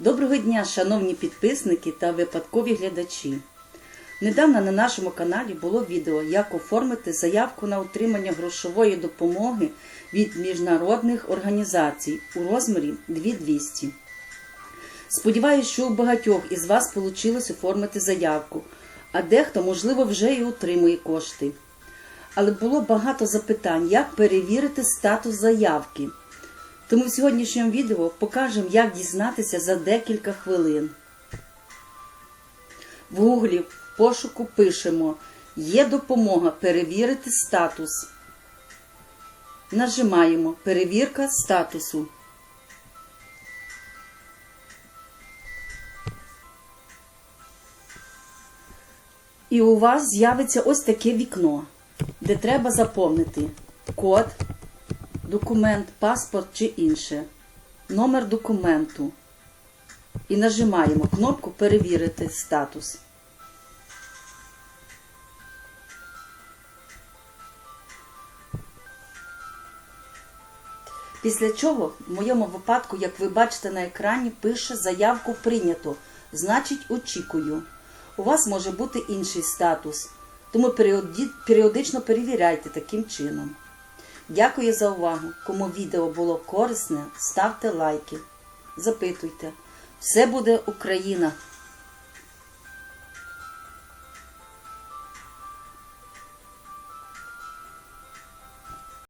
Доброго дня, шановні підписники та випадкові глядачі. Недавно на нашому каналі було відео, як оформити заявку на отримання грошової допомоги від міжнародних організацій у розмірі 2200. Сподіваюсь, що у багатьох із вас вийшло оформити заявку, а дехто, можливо, вже і отримує кошти. Але було багато запитань, як перевірити статус заявки. Тому в сьогоднішньому відео покажемо, як дізнатися за декілька хвилин. В гуглі в пошуку пишемо Є допомога перевірити статус. Нажимаємо Перевірка статусу. І у вас з'явиться ось таке вікно, де треба заповнити код, документ, паспорт чи інше, номер документу. І нажимаємо кнопку Перевірити статус. Після чого, в моєму випадку, як ви бачите на екрані, пише заявку прийнято, значить очікую. У вас може бути інший статус, тому періодично перевіряйте таким чином. Дякую за увагу. Кому відео було корисне, ставте лайки. Запитуйте. Все буде Україна!